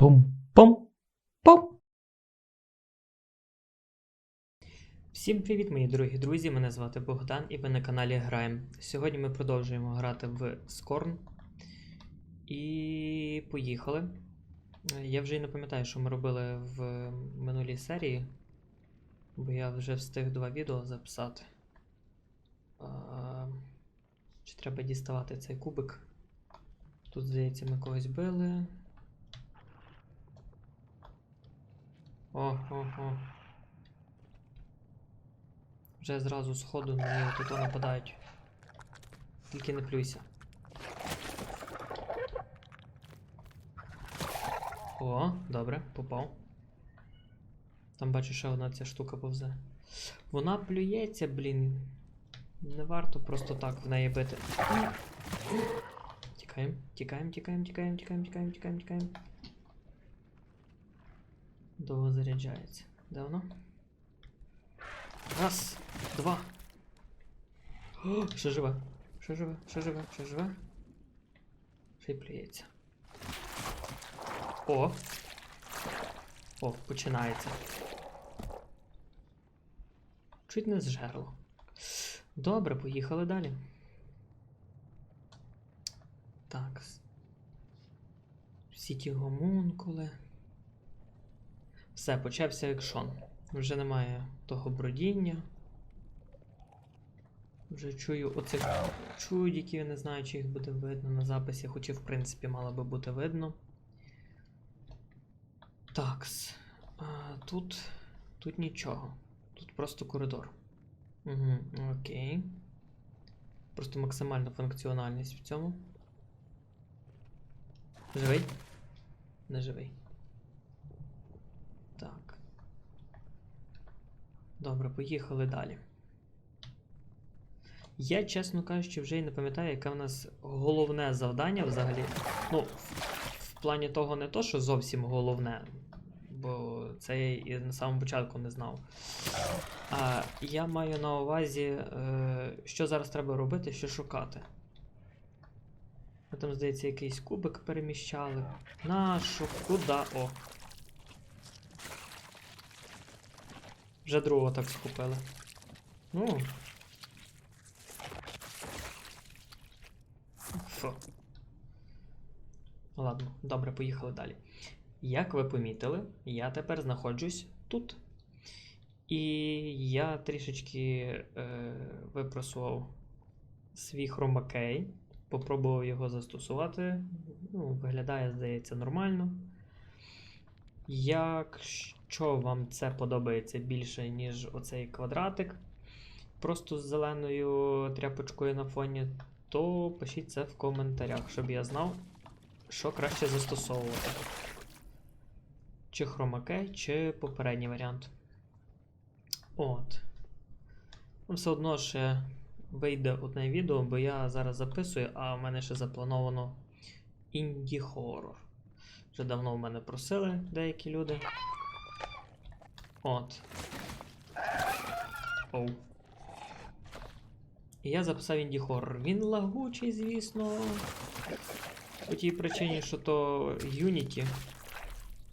Пум-пум-пум. Всім привіт, мої дорогі друзі! Мене звати Богдан і ви на каналі Граєм. Сьогодні ми продовжуємо грати в Скорн. І поїхали. Я вже й не пам'ятаю, що ми робили в минулій серії, бо я вже встиг два відео записати. Чи треба діставати цей кубик? Тут, здається, ми когось били. О, о, о. Вже зразу з ходу мені тут нападають. Тільки не плюйся. О, добре, попав. Там бачу, ще одна ця штука повзе. Вона плюється, блін. Не варто просто так в неї бити. Тікаємо, тікаємо, тікаємо, тікаємо, тікаємо, тікаємо, тікаємо, тікаємо. Довго заряджається. Де воно? Раз, два. О, ще живе. Ще живе, ще живе, ще живе. Ще й плюється. О. О, починається. Чуть не зжерло. Добре, поїхали далі. Так. Всі ті гомункули. Все, почався екшон. Вже немає того бродіння. Вже чую оцих чудіків, не знаю, чи їх буде видно на записі, хоча в принципі мало би бути видно. Такс. Тут. Тут нічого. Тут просто коридор. Угу, окей. Просто максимальна функціональність в цьому. Живий? Не живий. Так. Добре, поїхали далі. Я, чесно кажучи, вже й не пам'ятаю, яке в нас головне завдання взагалі. Ну, в, плані того, не то, що зовсім головне, бо це я і на самому початку не знав. А я маю на увазі, е, що зараз треба робити, що шукати. Ми там, здається, якийсь кубик переміщали. Нашу, куди? О. Вже другого так схопили. Ну. Фу. Ладно, добре, поїхали далі. Як ви помітили, я тепер знаходжусь тут. І я трішечки е, випросував свій хромакей, попробував його застосувати. Ну, виглядає, здається, нормально. Якщо вам це подобається більше, ніж оцей квадратик, просто з зеленою тряпочкою на фоні, то пишіть це в коментарях, щоб я знав, що краще застосовувати. Чи хромакей, чи попередній варіант. От. Все одно ще вийде одне відео, бо я зараз записую, а в мене ще заплановано інді-хоррор. Вже давно в мене просили деякі люди. От. Оу. І я записав інді-хоррор. Він лагучий, звісно. По тій причині, що то Unity,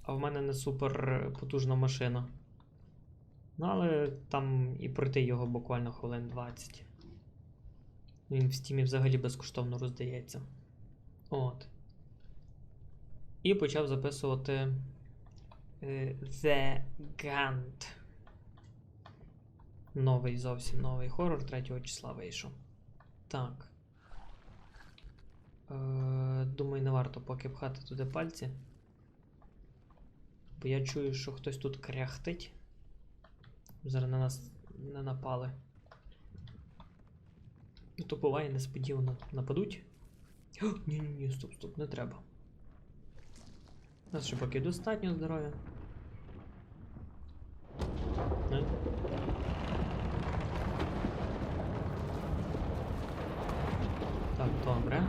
а в мене не супер потужна машина. Ну, але там і пройти його буквально хвилин 20. Він в стімі взагалі безкоштовно роздається. От. І почав записувати е, The Gant. Новий зовсім новий хорор 3 числа вийшов. Так. Е, думаю, не варто поки пхати туди пальці. Бо я чую, що хтось тут кряхтить. Зараз на нас не напали. То буває несподівано нападуть. Ні-ні-ні, стоп, стоп, не треба. У нас ще поки достатньо здоров'я. Так, добре.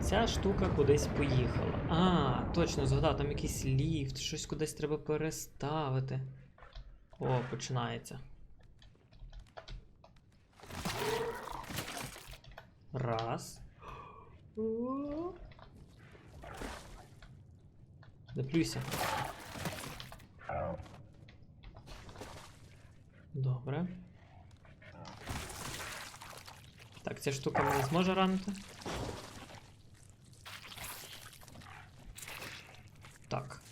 Ця штука кудись поїхала. А, точно, згадав, там якийсь ліфт, щось кудись треба переставити. О, починається. Раз. Не плюйся. Добре. Так, ця штука мене зможе ранити. Так.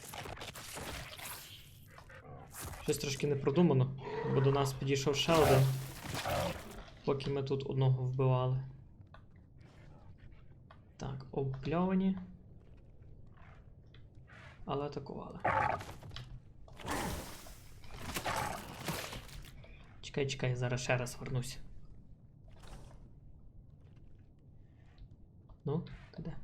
Щось трошки не продумано, бо до нас підійшов ще. Поки ми тут одного вбивали. Так, обпльовані. Але атакували. Чекай, чекай, зараз ще раз вернусь. Ну, ти де?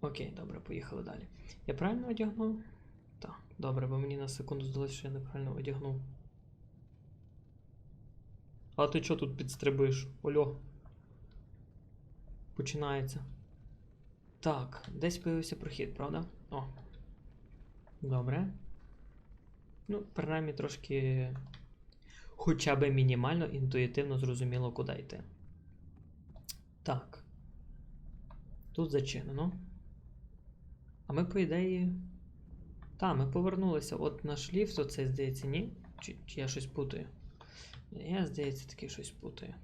Окей, добре, поїхали далі. Я правильно одягнув? Так, добре, бо мені на секунду здалося, що я неправильно одягнув. А ти чого тут підстрибуєш? Ольо. Починається. Так, десь появився прохід, правда? О. Добре. Ну, принаймні трошки. Хоча б мінімально інтуїтивно зрозуміло, куди йти. Так. Тут зачинено. А ми, по ідеї. Та, ми повернулися. От наш ліфт, оцей, здається, ні? Чи, чи я щось путаю? Я, здається, таки щось путаю.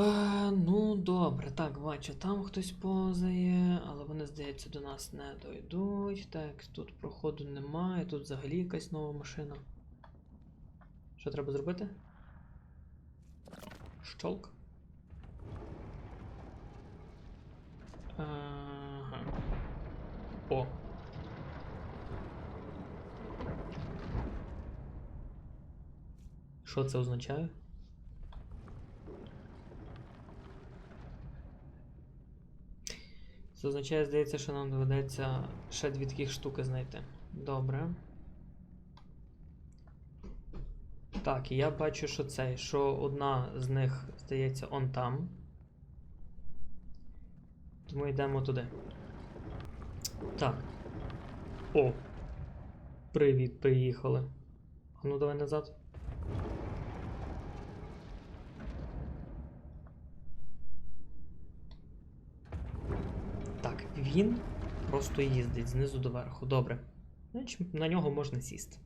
Е, ну, добре, так, бачу, там хтось позає, але вони, здається, до нас не дойдуть. Так, тут проходу немає, тут взагалі якась нова машина. Що треба зробити? Щолк. Ага. О. Що це означає? Це означає, здається, що нам доведеться ще дві таких штуки знайти. Добре. Так, і я бачу, що цей, що одна з них, здається, он там. Тому йдемо туди. Так. О! Привіт, приїхали. А ну давай назад. Так, він просто їздить знизу до верху. Добре. На нього можна сісти.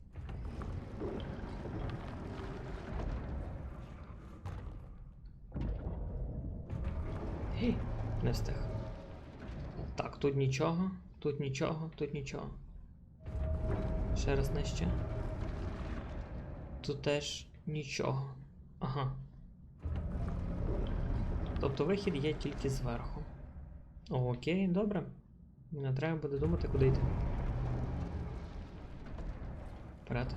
Гей, не встиг. Так, тут нічого, тут нічого, тут нічого. Ще раз нижче. Тут теж нічого. Ага. Тобто вихід є тільки зверху. Окей, добре. Не треба буде думати, куди йти. Вперед.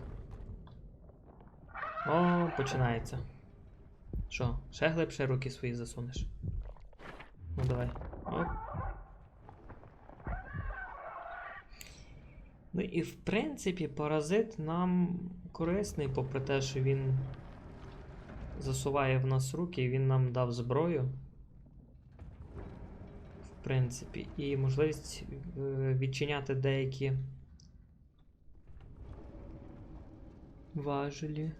О, починається. Що, ще глибше руки свої засунеш? Ну давай. Оп. Ну і в принципі паразит нам корисний, попри те, що він засуває в нас руки, він нам дав зброю. Принципі, і можливість е, відчиняти деякі важелі.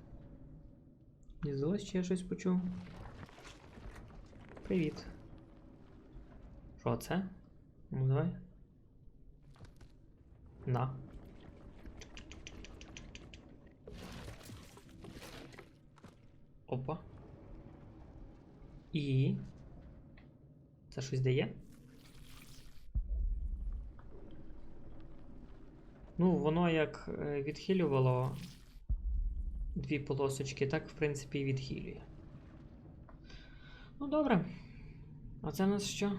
Здалося, чи я щось почув. Привіт. Що це? Ну давай. На. Опа. І. Це щось дає? Ну, воно як е, відхилювало дві полосочки, так, в принципі, і відхилює. Ну, добре. А це у нас що?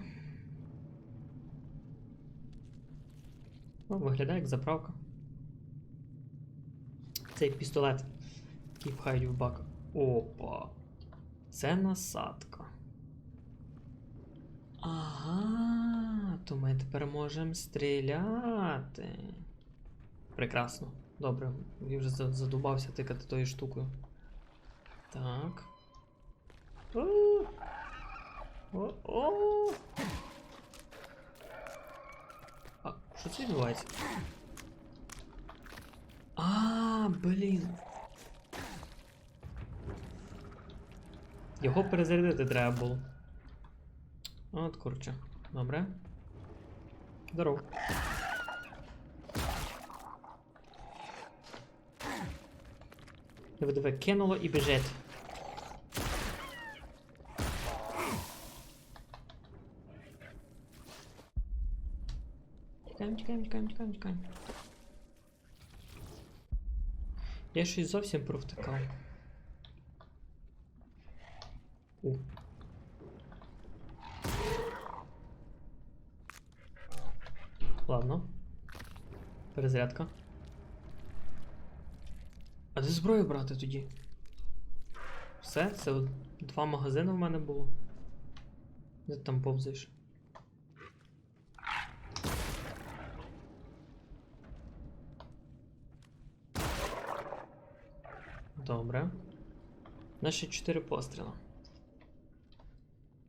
О, виглядає як заправка. Цей пістолет, який пхають в бак. Опа. Це насадка. Ага, то ми тепер можемо стріляти. Прекрасно. Добре, я вже задубався тикати тою штукою. Так. О! О! О! А, що це відбувається? А, блін. Його перезарядити треба було. От курче. Добре. Здоров. Диви, диви, кинуло і біжить. Тікаємо, тікаємо, тікаємо, тікаємо, тікаємо. Я щось зовсім провтикав. У. Ладно. Перезарядка. Зброю брати тоді? Все, це два магазини в мене було. Де ти там повзаєш? Добре. Наші чотири постріла.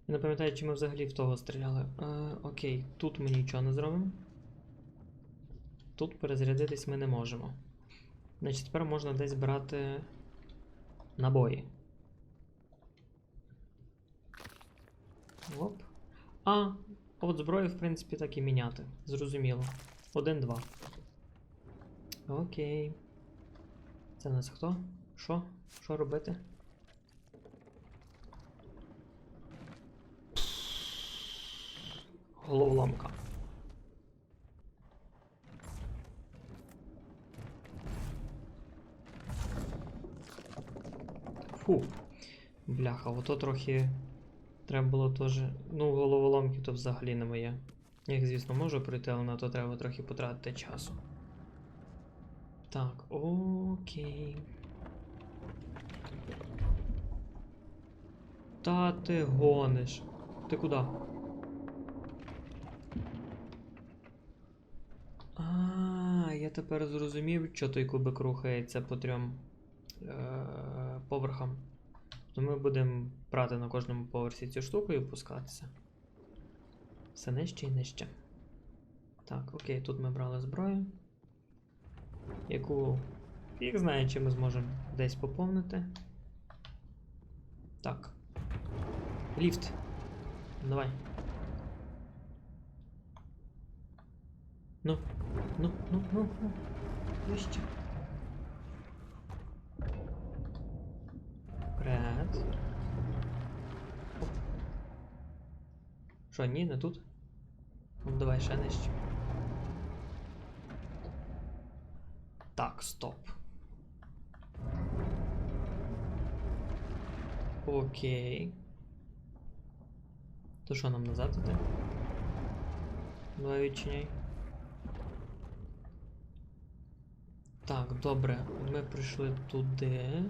Я не пам'ятаю, чи ми взагалі в того стріляли. Е, окей, тут ми нічого не зробимо. Тут перезарядитись ми не можемо. Значить, тепер можна десь брати набої. Оп. А, от зброю, в принципі, так і міняти. Зрозуміло. Один-два. Окей. Це в нас хто? Що? Що робити? Головоломка. Фу. Бляха, ото трохи треба було теж. Ну, головоломки то взагалі не моє. Я їх, звісно, можу пройти, але на то треба трохи потратити часу. Так, окей. Та ти гониш. Ти куди? А, я тепер зрозумів, що той кубик рухається по трьом е- поверхам. То ми будемо брати на кожному поверсі цю штуку і опускатися. Все нижче і нижче. Так, окей, тут ми брали зброю. Яку. Фіг знає, чи ми зможемо десь поповнити. Так. Ліфт. Давай. Ну, ну, ну, ну, ну. Вище. Вперед. Оп. Що, ні, не тут? Ну, давай ще нижче. Так, стоп. Окей. То що нам назад іти? Давай відчиняй. Так, добре. Ми прийшли туди.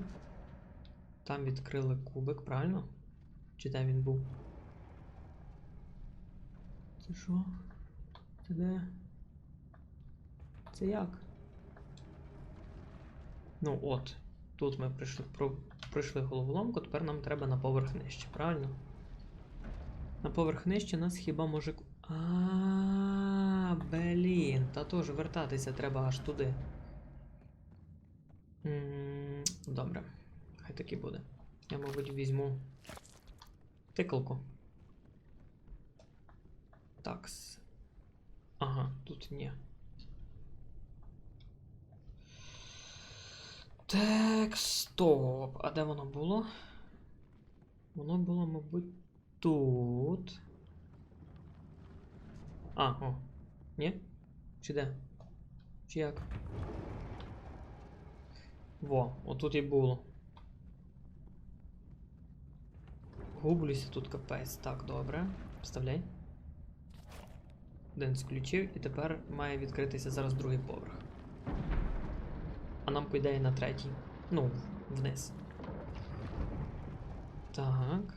Там відкрили кубик, правильно? Чи де він був? Це що? Це де? Це як? Ну от. Тут ми прийшли, про, пройшли головоломку, тепер нам треба на поверх нижче, правильно? На поверх нижче нас хіба може. А, блін, та тож вертатися треба аж туди. Добре, хай так і буде. Я, мабуть, візьму тикалку. Такс. Ага, тут ні. Так, стоп. А де воно було? Воно було, мабуть, тут. А, о. Ні? Чи де? Чи як? Во, отут і було. Гублюся тут капець. Так, добре. Вставляй. Один з і тепер має відкритися зараз другий поверх. А нам по ідеї на третій. Ну, вниз. Так.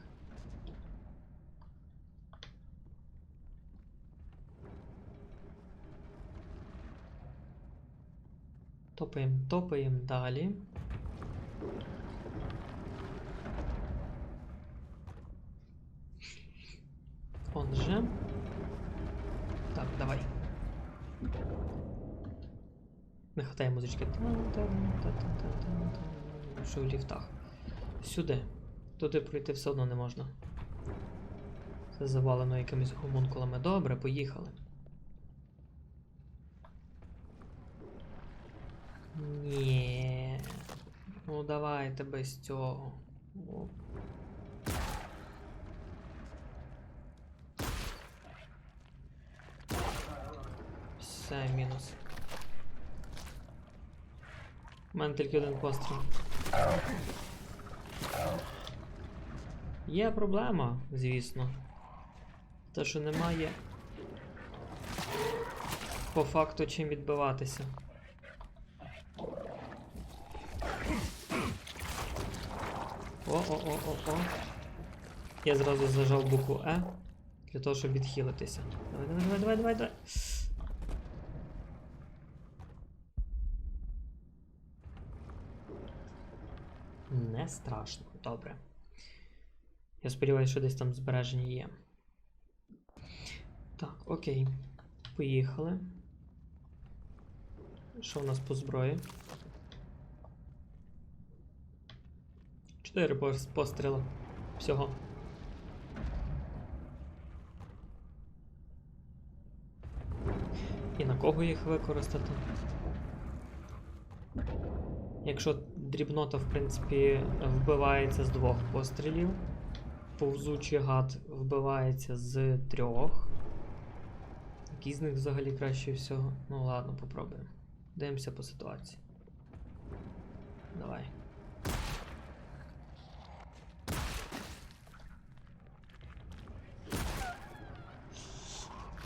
Топаємо, топаємо далі. Он же. Так, давай. Не хватає музички. Що в ліфтах. Сюди. Туди пройти все одно не можна. Це завалено якимись гомункулами. Добре, поїхали. Ні. Ну давайте без цього. Все, мінус. У мене тільки один постріл. Є проблема, звісно. Те, що немає по факту чим відбиватися. О-о-о-о-о. Я зразу зажав букву Е для того, щоб відхилитися. Давай, давай, давай, давай, давай, давай. Не страшно, добре. Я сподіваюся, що десь там збереження є. Так, окей. Поїхали. Що у нас по зброї? Чотири постріли. Всього. І на кого їх використати? Якщо дрібнота, в принципі, вбивається з двох пострілів, повзучий гад вбивається з трьох. Який з них взагалі краще всього? Ну ладно, попробуємо. Дивимося по ситуації. Давай.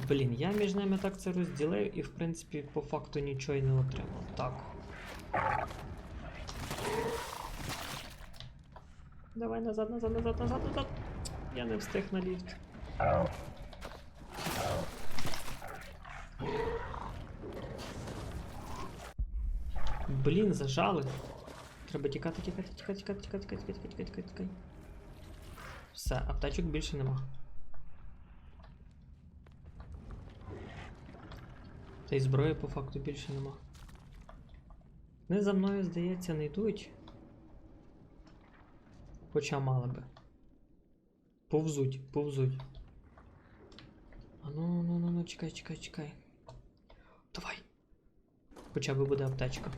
Блін, я між ними так це розділив і, в принципі, по факту нічого й не отримав. Так. Давай назад, назад, назад, назад, назад. Я не встиг на ліфт. Блін, зажали. Треба тікати, тікати, тікати, тікати, тікати, тікати, тікати, тікати, тікати, тікати. Все, аптечок більше нема. Та й зброї по факту більше нема. Вони за мною, здається, не йдуть. Хоча мали би. Повзуть, повзуть. А ну, ну, ну, ну, чекай, чекай, чекай. Давай. Хоча б буде аптечка.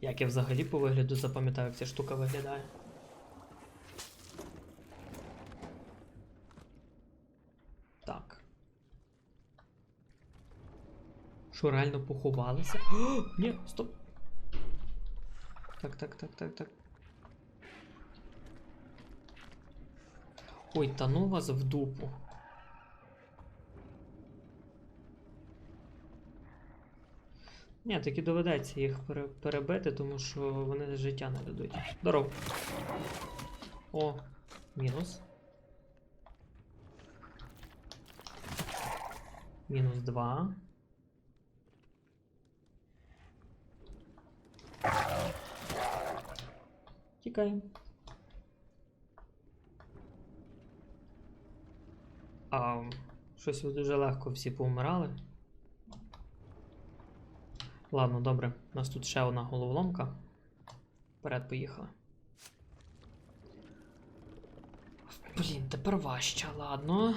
Як я взагалі по вигляду запам'ятаю, як ця штука виглядає. Так. Що реально поховалися? О, ні, стоп. Так, так, так, так, так. Ой, та ну вас в дупу. Ні, таки доведеться їх перебити, тому що вони життя не дадуть. Здоров. О, мінус. Мінус два. Тікаємо. А, щось ви дуже легко всі повмирали. Ладно, добре. У нас тут ще одна головоломка. Вперед поїхали. Блін, тепер важче, ладно.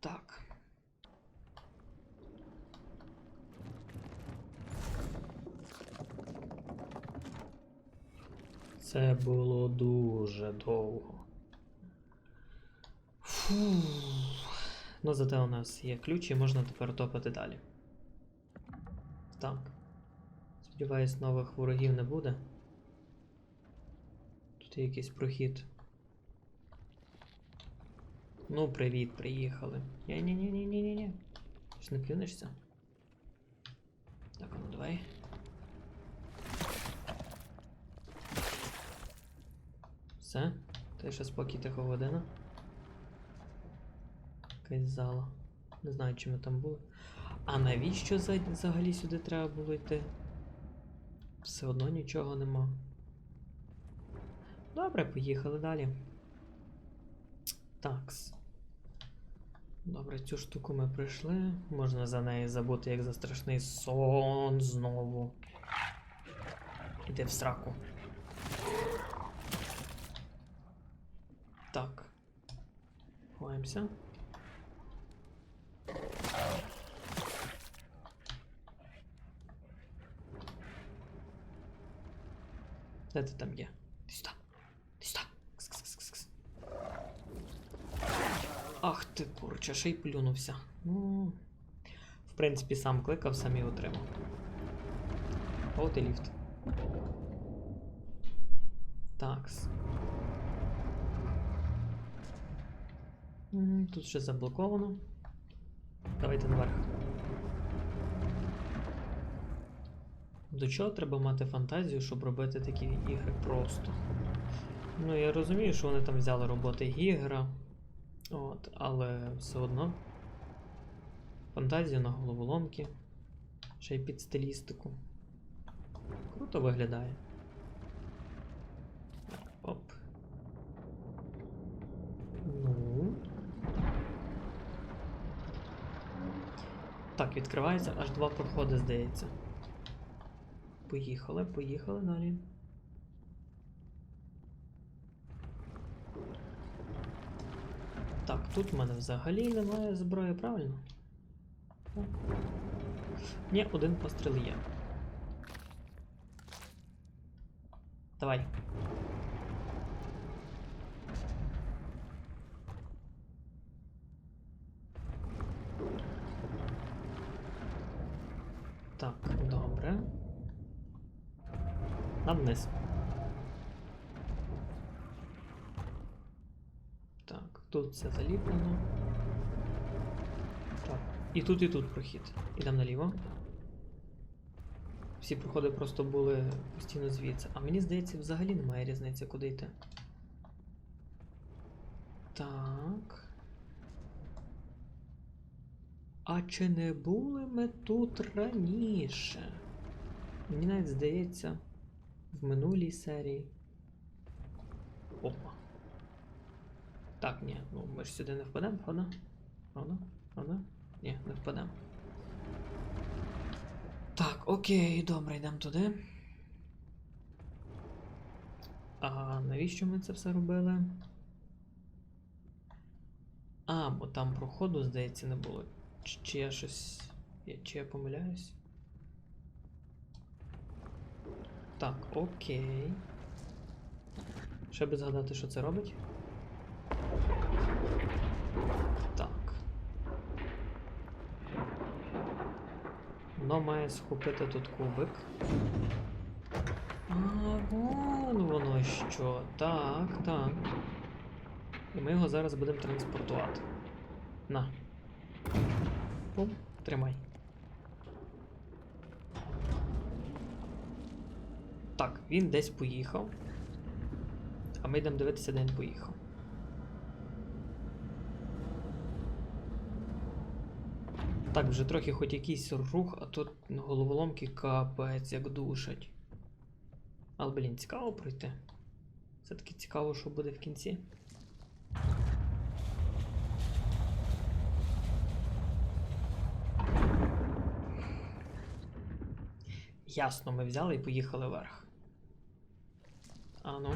Так. Це було дуже довго. Фу. Ну, зате у нас є ключ і можна тепер топати далі. Так. Сподіваюсь, нових ворогів не буде. Тут є якийсь прохід. Ну, привіт, приїхали. Ні-ні-ні-ні-ні-ні. Ж не плюнешся? Так, ну давай. Все? Ти ще спокій тихо година. Якась зала. Не знаю, чи ми там були. А навіщо взагалі сюди треба було йти? Все одно нічого нема. Добре, поїхали далі. Такс. Добре, цю штуку ми пройшли. Можна за неї забути, як за страшний сон знову. Іди в сраку. Так. Ховаємося. Де ти там є? Ти сюди. Ти сюди. Кс-кс-кс-кс. Ах ти курче, ще й плюнувся. Ну. В принципі, сам кликав, сам і отримав. От і ліфт. Такс. Тут ще заблоковано. Давайте наверх. До чого треба мати фантазію, щоб робити такі ігри просто? Ну, я розумію, що вони там взяли роботи Гігра. От, але все одно. Фантазія на головоломки. Ще й під стилістику. Круто виглядає. Оп. Ну. Так, відкривається аж два проходи, здається. Поїхали, поїхали далі. Так, тут в мене взагалі немає зброї, правильно? Ні, один постріл є. Давай. Так, добре. На вниз. Так, тут все заліплено. Так. І тут, і тут прохід. Ідемо наліво. Всі проходи просто були постійно звідси. А мені здається, взагалі немає різниці, куди йти. Так. А чи не були ми тут раніше? Мені навіть здається, в минулій серії. Опа. Так, ні, ну ми ж сюди не впадемо, правда? Правда? Правда? Ні, не впадемо. Так, окей, добре, йдемо туди. А навіщо ми це все робили? А, бо там проходу, здається, не було. Чи, чи я щось. Чи я помиляюсь? Так, окей. Ще би згадати, що це робить. Так. Воно має схопити тут кубик. А, вон воно що. Так, так. І ми його зараз будемо транспортувати. На. Пум, тримай. Так, він десь поїхав. А ми йдемо дивитися, де він поїхав. Так, вже трохи хоч якийсь рух, а тут головоломки капець як душать. Але, блін, цікаво пройти. Все-таки цікаво, що буде в кінці. Ясно, ми взяли і поїхали вверх. А ну.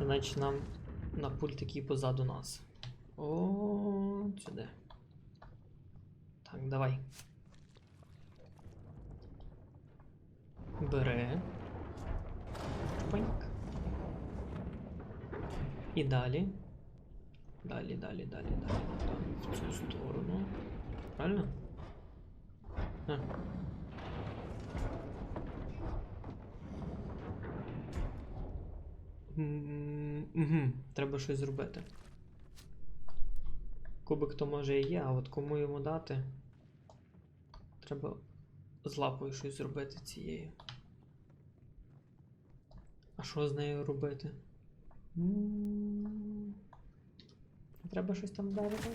Значить нам на пульт який позаду нас. О, сюди. Так, давай. Бери. Чпаньк. І далі. Далі, далі, далі, далі, далі. В цю сторону. Правильно? А. Угу. Треба щось зробити. Кубик то може і є, а от кому йому дати? Треба з лапою щось зробити цією. А що з нею робити? Треба щось там вдарити.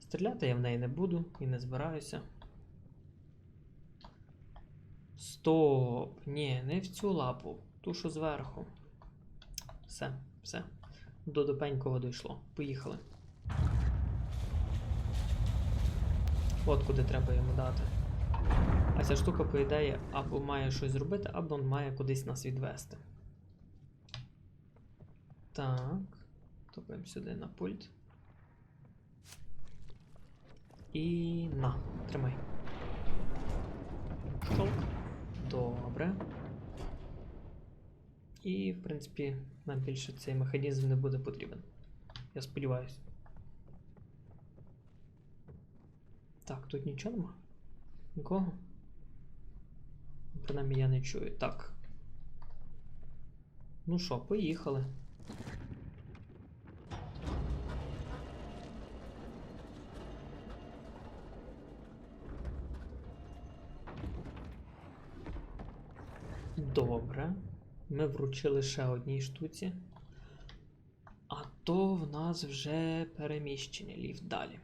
Стріляти я в неї не буду і не збираюся. Стоп! Ні, не в цю лапу. Ту, що зверху. Все, все. До допенького дійшло. Поїхали. От куди треба йому дати. А ця штука, по ідеї, або має щось зробити, або має кудись нас відвести. Так. Топаємо сюди на пульт. І на, тримай. Щолк. Добре. І, в принципі, нам більше цей механізм не буде потрібен. Я сподіваюся. Так, тут нічого нема? Нікого? Принаймні я не чую. Так. Ну що, поїхали. Добре. Ми вручили ще одній штуці. А то в нас вже переміщення ліфт далі.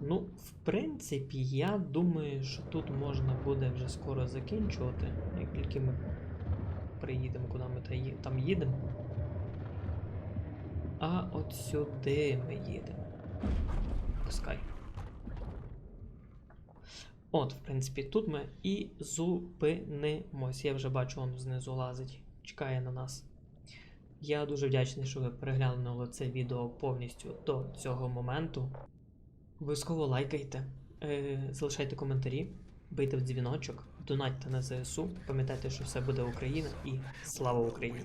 Ну, в принципі, я думаю, що тут можна буде вже скоро закінчувати, як тільки ми приїдемо, куди ми там їдемо. А от сюди ми їдемо. Пускай. От, в принципі, тут ми і зупинимось. Я вже бачу, он знизу лазить, чекає на нас. Я дуже вдячний, що ви переглянули це відео повністю до цього моменту. Обов'язково лайкайте, е, залишайте коментарі, бийте в дзвіночок, донатьте на ЗСУ, пам'ятайте, що все буде Україна і слава Україні!